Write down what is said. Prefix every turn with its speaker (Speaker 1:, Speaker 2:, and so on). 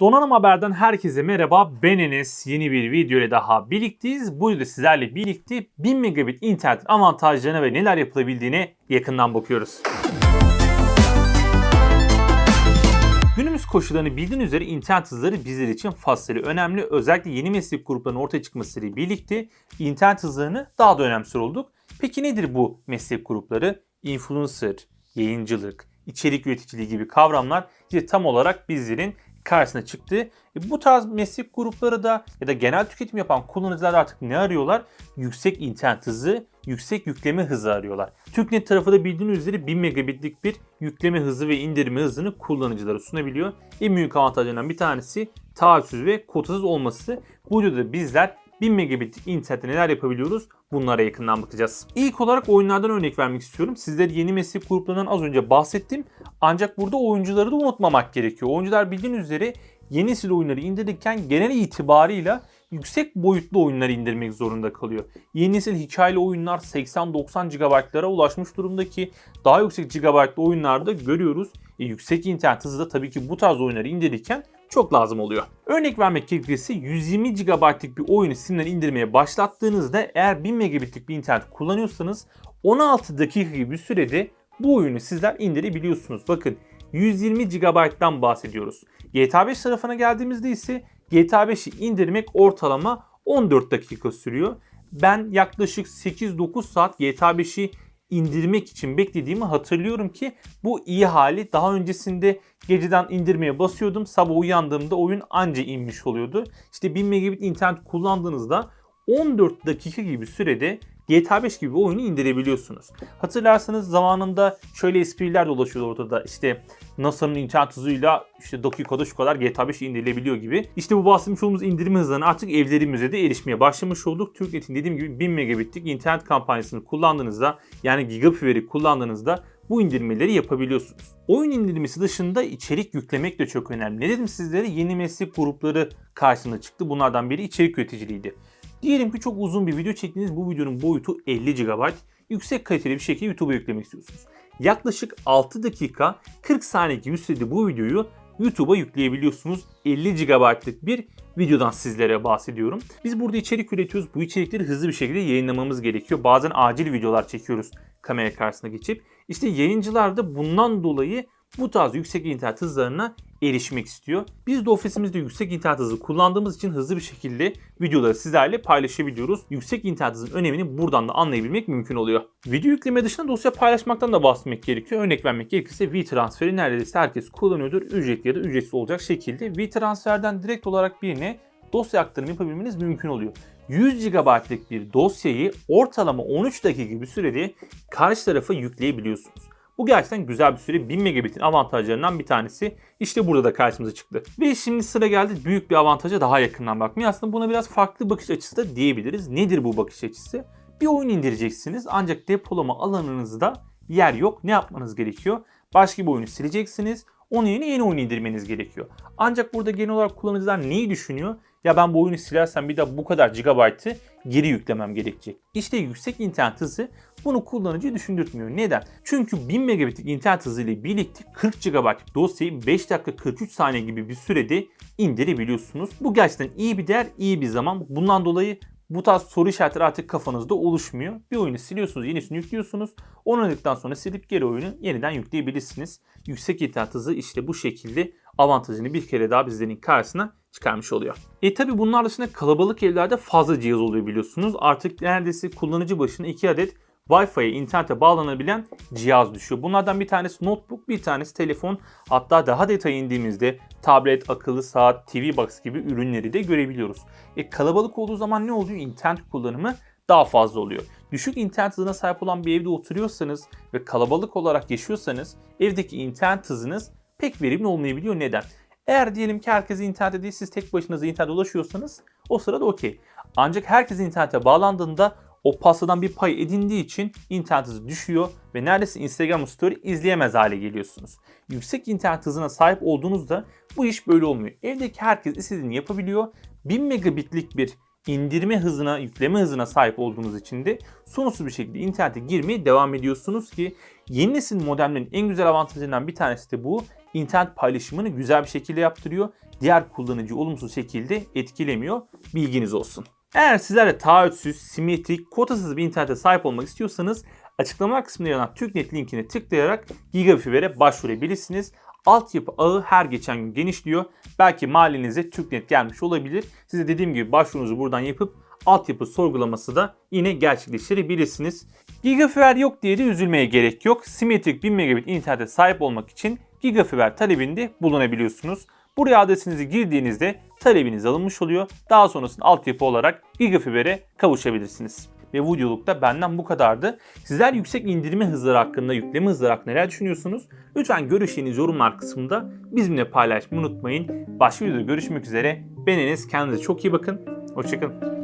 Speaker 1: Donanım Haber'den herkese merhaba. Ben Enes. Yeni bir video ile daha birlikteyiz. Bu videoda sizlerle birlikte 1000 megabit internet avantajlarına ve neler yapılabildiğine yakından bakıyoruz. Günümüz koşullarını bildiğin üzere internet hızları bizler için fazlasıyla önemli. Özellikle yeni meslek gruplarının ortaya çıkmasıyla birlikte internet hızlarını daha da önemser olduk. Peki nedir bu meslek grupları? Influencer, yayıncılık, içerik üreticiliği gibi kavramlar işte tam olarak bizlerin karşısına çıktı. E, bu tarz meslek grupları da ya da genel tüketim yapan kullanıcılar artık ne arıyorlar? Yüksek internet hızı, yüksek yükleme hızı arıyorlar. TürkNet tarafı da bildiğiniz üzere 1000 megabitlik bir yükleme hızı ve indirme hızını kullanıcılara sunabiliyor. En büyük avantajlarından bir tanesi taahhütsüz ve kotasız olması. Bu videoda bizler 1000 megabitlik internette neler yapabiliyoruz? Bunlara yakından bakacağız. İlk olarak oyunlardan örnek vermek istiyorum. Sizlere yeni meslek gruplarından az önce bahsettim. Ancak burada oyuncuları da unutmamak gerekiyor. Oyuncular bildiğiniz üzere yeni nesil oyunları indirirken genel itibarıyla yüksek boyutlu oyunları indirmek zorunda kalıyor. Yeni nesil hikayeli oyunlar 80-90 GB'lara ulaşmış durumda ki daha yüksek GB'lı oyunlarda görüyoruz. E, yüksek internet hızı da tabii ki bu tarz oyunları indirirken çok lazım oluyor. Örnek vermek gerekirse 120 GB'lık bir oyunu Steam'den indirmeye başlattığınızda eğer 1000 megabitlik bir internet kullanıyorsanız 16 dakika gibi bir sürede bu oyunu sizler indirebiliyorsunuz. Bakın 120 GB'dan bahsediyoruz. GTA 5 tarafına geldiğimizde ise GTA 5'i indirmek ortalama 14 dakika sürüyor. Ben yaklaşık 8-9 saat GTA 5'i indirmek için beklediğimi hatırlıyorum ki bu iyi hali daha öncesinde geceden indirmeye basıyordum. Sabah uyandığımda oyun anca inmiş oluyordu. İşte 1000 megabit internet kullandığınızda 14 dakika gibi sürede GTA 5 gibi bir oyunu indirebiliyorsunuz. Hatırlarsanız zamanında şöyle espriler dolaşıyor ortada. İşte NASA'nın internet hızıyla işte dakikada şu kadar GTA 5 indirilebiliyor gibi. İşte bu bahsetmiş olduğumuz indirme hızlarına artık evlerimize de erişmeye başlamış olduk. Türknet'in dediğim gibi 1000 megabitlik internet kampanyasını kullandığınızda yani gigabit kullandığınızda bu indirmeleri yapabiliyorsunuz. Oyun indirmesi dışında içerik yüklemek de çok önemli. Ne dedim sizlere? Yeni meslek grupları karşısına çıktı. Bunlardan biri içerik üreticiliğiydi. Diyelim ki çok uzun bir video çektiniz. Bu videonun boyutu 50 GB. Yüksek kaliteli bir şekilde YouTube'a yüklemek istiyorsunuz. Yaklaşık 6 dakika 40 saniye gibi sürede bu videoyu YouTube'a yükleyebiliyorsunuz. 50 GB'lık bir videodan sizlere bahsediyorum. Biz burada içerik üretiyoruz. Bu içerikleri hızlı bir şekilde yayınlamamız gerekiyor. Bazen acil videolar çekiyoruz kamera karşısına geçip. İşte yayıncılar da bundan dolayı bu tarz yüksek internet hızlarına erişmek istiyor. Biz de ofisimizde yüksek internet hızı kullandığımız için hızlı bir şekilde videoları sizlerle paylaşabiliyoruz. Yüksek internet hızının önemini buradan da anlayabilmek mümkün oluyor. Video yükleme dışında dosya paylaşmaktan da bahsetmek gerekiyor. Örnek vermek gerekirse WeTransfer'i neredeyse herkes kullanıyordur. Ücretli ya da ücretsiz olacak şekilde WeTransfer'den direkt olarak birine dosya aktarımı yapabilmeniz mümkün oluyor. 100 GB'lık bir dosyayı ortalama 13 dakika gibi sürede karşı tarafa yükleyebiliyorsunuz. Bu gerçekten güzel bir süre. 1000 megabit'in avantajlarından bir tanesi. İşte burada da karşımıza çıktı. Ve şimdi sıra geldi büyük bir avantaja daha yakından bakmaya. Aslında buna biraz farklı bakış açısı da diyebiliriz. Nedir bu bakış açısı? Bir oyun indireceksiniz ancak depolama alanınızda yer yok. Ne yapmanız gerekiyor? Başka bir oyunu sileceksiniz. Onun yerine yeni oyun indirmeniz gerekiyor. Ancak burada genel olarak kullanıcılar neyi düşünüyor? Ya ben bu oyunu silersem bir daha bu kadar gigabaytı geri yüklemem gerekecek. İşte yüksek internet hızı bunu kullanıcı düşündürtmüyor. Neden? Çünkü 1000 megabitlik internet hızı ile birlikte 40 GB'lık dosyayı 5 dakika 43 saniye gibi bir sürede indirebiliyorsunuz. Bu gerçekten iyi bir değer, iyi bir zaman. Bundan dolayı bu tarz soru işaretleri artık kafanızda oluşmuyor. Bir oyunu siliyorsunuz, yenisini yüklüyorsunuz. Onu oynadıktan sonra silip geri oyunu yeniden yükleyebilirsiniz. Yüksek internet hızı işte bu şekilde avantajını bir kere daha bizlerin karşısına çıkarmış oluyor. E tabi bunlar dışında kalabalık evlerde fazla cihaz oluyor biliyorsunuz. Artık neredeyse kullanıcı başına 2 adet Wi-Fi'ye, internete bağlanabilen cihaz düşüyor. Bunlardan bir tanesi notebook, bir tanesi telefon. Hatta daha detaya indiğimizde tablet, akıllı saat, TV box gibi ürünleri de görebiliyoruz. E, kalabalık olduğu zaman ne oluyor? İnternet kullanımı daha fazla oluyor. Düşük internet hızına sahip olan bir evde oturuyorsanız ve kalabalık olarak yaşıyorsanız evdeki internet hızınız pek verimli olmayabiliyor. Neden? Eğer diyelim ki herkes internette değil siz tek başınıza internette ulaşıyorsanız o sırada okey. Ancak herkes internete bağlandığında o pastadan bir pay edindiği için internet hızı düşüyor ve neredeyse Instagram story izleyemez hale geliyorsunuz. Yüksek internet hızına sahip olduğunuzda bu iş böyle olmuyor. Evdeki herkes istediğini yapabiliyor. 1000 megabitlik bir indirme hızına, yükleme hızına sahip olduğunuz için de sonsuz bir şekilde internete girmeye devam ediyorsunuz ki yeni nesil modemlerin en güzel avantajlarından bir tanesi de bu. İnternet paylaşımını güzel bir şekilde yaptırıyor. Diğer kullanıcı olumsuz şekilde etkilemiyor. Bilginiz olsun. Eğer sizler de taahhütsüz, simetrik, kotasız bir internete sahip olmak istiyorsanız açıklama kısmında yer alan TürkNet linkine tıklayarak Gigafiber'e başvurabilirsiniz. Altyapı ağı her geçen gün genişliyor. Belki mahallenize TürkNet gelmiş olabilir. Size dediğim gibi başvurunuzu buradan yapıp altyapı sorgulaması da yine gerçekleştirebilirsiniz. Gigafiber yok diye de üzülmeye gerek yok. Simetrik 1000 megabit internete sahip olmak için Gigafiber talebinde bulunabiliyorsunuz. Buraya adresinizi girdiğinizde talebiniz alınmış oluyor. Daha sonrasında altyapı olarak Gigafiber'e kavuşabilirsiniz. Ve bu videolukta benden bu kadardı. Sizler yüksek indirme hızları hakkında, yükleme hızları hakkında neler düşünüyorsunuz? Lütfen görüşlerinizi yorumlar kısmında bizimle paylaşmayı unutmayın. Başka videoda görüşmek üzere. Ben. Kendinize çok iyi bakın. Hoşçakalın.